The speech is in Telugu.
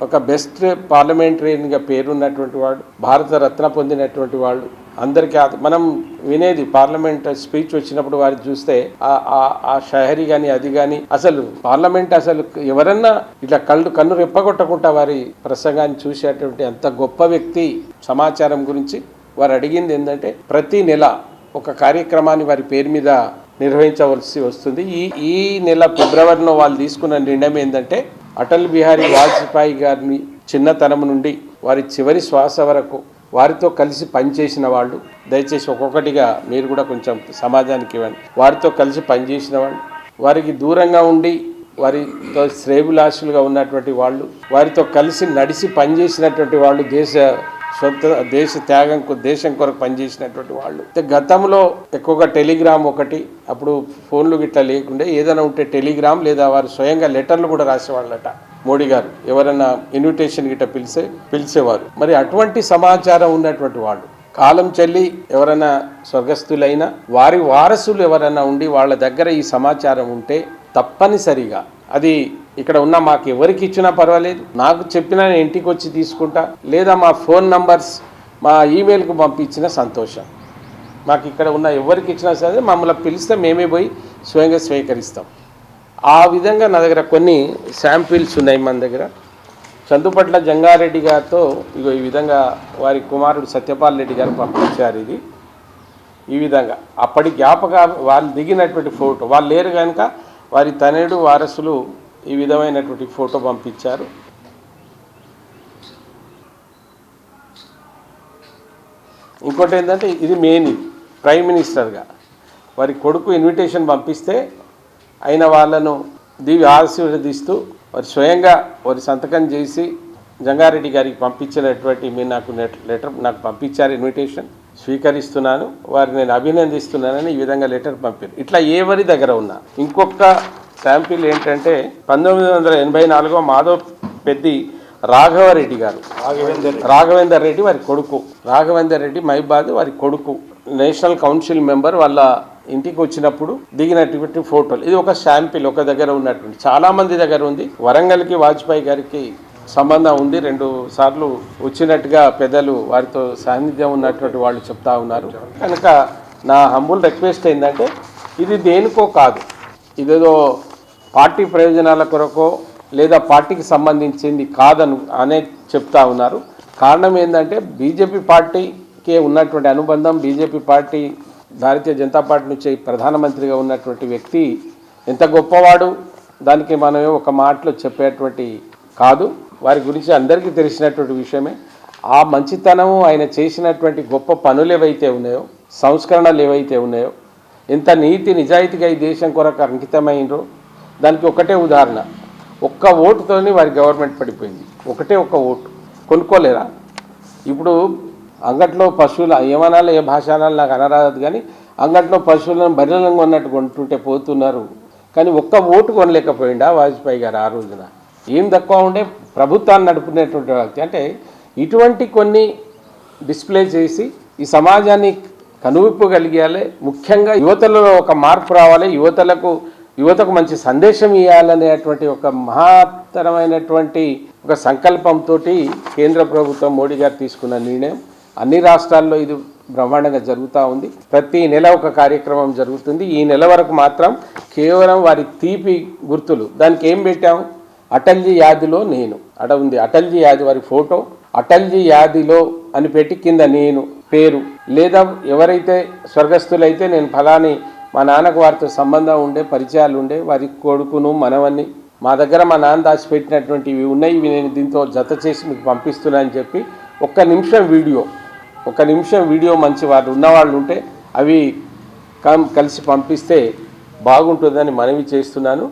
ఒక బెస్ట్ పార్లమెంటరీగా పేరున్నటువంటి వాడు భారత రత్న పొందినటువంటి వాళ్ళు అందరికీ మనం వినేది పార్లమెంట్ స్పీచ్ వచ్చినప్పుడు వారిని చూస్తే ఆ- ఆ- ఆ కానీ అది కానీ అసలు పార్లమెంట్ అసలు ఎవరన్నా ఇట్లా కళ్ళు కన్ను రెప్పగొట్టకుండా వారి ప్రసంగాన్ని చూసేటువంటి అంత గొప్ప వ్యక్తి సమాచారం గురించి వారు అడిగింది ఏంటంటే ప్రతి నెల ఒక కార్యక్రమాన్ని వారి పేరు మీద నిర్వహించవలసి వస్తుంది. ఈ ఈ నెల ఫిబ్రవరిలో వాళ్ళు తీసుకున్న నిర్ణయం ఏంటంటే అటల్ బిహారీ వాజ్పేయి గారిని చిన్నతనం నుండి వారి చివరి శ్వాస వరకు వారితో కలిసి పనిచేసిన వాళ్ళు దయచేసి ఒక్కొక్కటిగా మీరు కూడా కొంచెం సమాజానికి ఇవ్వండి. వారితో కలిసి పనిచేసిన వాళ్ళు వారికి దూరంగా ఉండి వారితో శ్రేయులాసులుగా ఉన్నటువంటి వాళ్ళు వారితో కలిసి నడిచి పనిచేసినటువంటి వాళ్ళు దేశ సొంత దేశ త్యాగం దేశం కొరకు పనిచేసినటువంటి వాళ్ళు. గతంలో ఎక్కువగా టెలిగ్రామ్ ఒకటి అప్పుడు ఫోన్లు గిట్లా లేకుండే ఏదైనా ఉంటే టెలిగ్రామ్ లేదా వారు స్వయంగా లెటర్లు కూడా రాసేవాళ్ళట మోడీ గారు. ఎవరైనా ఇన్విటేషన్ గిట్ట పిలిచే పిలిచేవారు. మరి అటువంటి సమాచారం ఉన్నటువంటి వాళ్ళు కాలం చెల్లి ఎవరైనా స్వర్గస్థులైనా వారి వారసులు ఎవరైనా ఉండి వాళ్ళ దగ్గర ఈ సమాచారం ఉంటే తప్పనిసరిగా అది ఇక్కడ ఉన్న మాకు ఎవరికి ఇచ్చినా పర్వాలేదు. నాకు చెప్పినా నేను ఇంటికి వచ్చి తీసుకుంటా. లేదా మా ఫోన్ నంబర్స్ మా ఈమెయిల్కు పంపించిన సంతోషం. మాకు ఇక్కడ ఉన్న ఎవరికి ఇచ్చినా సరే మమ్మల్ని పిలిస్తే మేమే పోయి స్వయంగా స్వీకరిస్తాం. ఆ విధంగా నా దగ్గర కొన్ని శాంపిల్స్ ఉన్నాయి మన దగ్గర. చందుపట్ల జంగారెడ్డి గారితో ఇగో ఈ విధంగా వారి కుమారుడు సత్యపాల్ రెడ్డి గారు పంపించారు ఇది. ఈ విధంగా. అప్పటి జ్ఞాపక వాళ్ళు దిగినటువంటి ఫోటో. వాళ్ళు లేరు కనుక వారి తనయుడు వారసులు ఈ విధమైనటువంటి ఫోటో పంపించారు. ఇంకోటి ఏంటంటే ఇది మెయిన్ ప్రైమ్ మినిస్టర్గా. వారి కొడుకు ఇన్విటేషన్ పంపిస్తే అయిన వాళ్ళను దివి ఆశీర్వదిస్తూ వారి స్వయంగా వారి సంతకం చేసి జంగారెడ్డి గారికి పంపించినటువంటి మీరు నాకు లెటర్ నాకు పంపించారు ఇన్విటేషన్. స్వీకరిస్తున్నాను వారిని నేను అభినందిస్తున్నానని ఈ విధంగా లెటర్ పంపారు. ఇట్లా ఎవరి దగ్గర ఉన్నా ఇంకొక శాంపిల్ ఏంటంటే పంతొమ్మిది వందల ఎనభై నాలుగో మాధవ్ పెద్ది రాఘవరెడ్డి గారు. రాఘవేందర్ రెడ్డి వారి కొడుకు. రాఘవేందర్ రెడ్డి మైబాద్ వారి కొడుకు. నేషనల్ కౌన్సిల్ మెంబర్ వాళ్ళ ఇంటికి వచ్చినప్పుడు దిగినటువంటి ఫోటోలు. ఇది ఒక శాంపిల్ ఒక దగ్గర ఉన్నటువంటి. చాలా మంది దగ్గర ఉంది. వరంగల్కి వాజ్పేయి గారికి సంబంధం ఉంది. రెండు సార్లు వచ్చినట్టుగా పెద్దలు వారితో సాన్నిధ్యం ఉన్నటువంటి వాళ్ళు చెప్తా ఉన్నారు. కనుక నా హంబుల్ రిక్వెస్ట్ ఏంటంటే ఇది దేనికో కాదు. ఇదేదో పార్టీ ప్రయోజనాల కొరకో లేదా పార్టీకి సంబంధించింది కాదను అనే చెప్తా ఉన్నారు. కారణం ఏంటంటే బీజేపీ పార్టీకే ఉన్నటువంటి అనుబంధం BJP party Bharatiya Janata party నుంచి ప్రధానమంత్రిగా ఉన్నటువంటి వ్యక్తి ఎంత గొప్పవాడు? దానికి మనమే ఒక మాటలో చెప్పేటువంటి కాదు. వారి గురించి అందరికీ తెలిసినటువంటి విషయమే. ఆ మంచితనం ఆయన చేసినటువంటి గొప్ప పనులు ఏవైతే ఉన్నాయో సంస్కరణలు ఏవైతే ఉన్నాయో ఎంత నీతి నిజాయితీగా ఈ దేశం కొరకు అంకితమైనరో దానికి ఒకటే ఉదాహరణ. ఒక్క ఓటుతోనే వారి గవర్నమెంట్ పడిపోయింది. ఒకటే ఒక్క ఓటు. కొనుక్కోలేరా? ఇప్పుడు అంగట్లో పశువులు ఏమనాలి ఏ భాష అనాలి నాకు అనరాదు కానీ అంగట్లో పశువులను బరిలంగా ఉన్నట్టు కొంటుంటే పోతున్నారు. కానీ ఒక్క ఓటు కొనలేకపోయిండా వాజ్పేయి గారు ఆ రోజున? ఏం తక్కువ ఉండే? ప్రభుత్వాన్ని నడుపుకునేటువంటి వ్యక్తి. అంటే ఇటువంటి కొన్ని డిస్ప్లే చేసి ఈ సమాజాన్ని కనువిప్పు ముఖ్యంగా యువతలో ఒక మార్పు రావాలి. యువతలకు యువతకు మంచి సందేశం ఇవ్వాలనేటువంటి ఒక మహత్తరమైనటువంటి ఒక సంకల్పంతో కేంద్ర ప్రభుత్వం మోడీ గారు తీసుకున్న నిర్ణయం. అన్ని రాష్ట్రాల్లో ఇది బ్రహ్మాండంగా జరుగుతూ ఉంది. ప్రతి నెల ఒక కార్యక్రమం జరుగుతుంది. ఈ నెల వరకు మాత్రం కేవలం వారి తీపి గుర్తులు. దానికి ఏం పెట్టాం? అటల్జీ యాదిలో నేను. అట ఉంది. అటల్జీ యాది వారి ఫోటో. అటల్జీ యాదిలో అని పెట్టి కింద నేను పేరు. లేదా ఎవరైతే స్వర్గస్థులైతే నేను ఫలాని మా నాన్నకు వారితో సంబంధం ఉండే పరిచయాలు ఉండే వారి కొడుకును మనవన్ని మా దగ్గర మా నాన్న దాచిపెట్టినటువంటి ఇవి ఉన్నాయి. ఇవి నేను దీంతో జత చేసి మీకు పంపిస్తున్నా అని చెప్పి ఒక్క నిమిషం వీడియో ఒక నిమిషం వీడియో మంచి వారు ఉన్నవాళ్ళు ఉంటే అవి కలిసి పంపిస్తే బాగుంటుందని మనవి చేస్తున్నాను.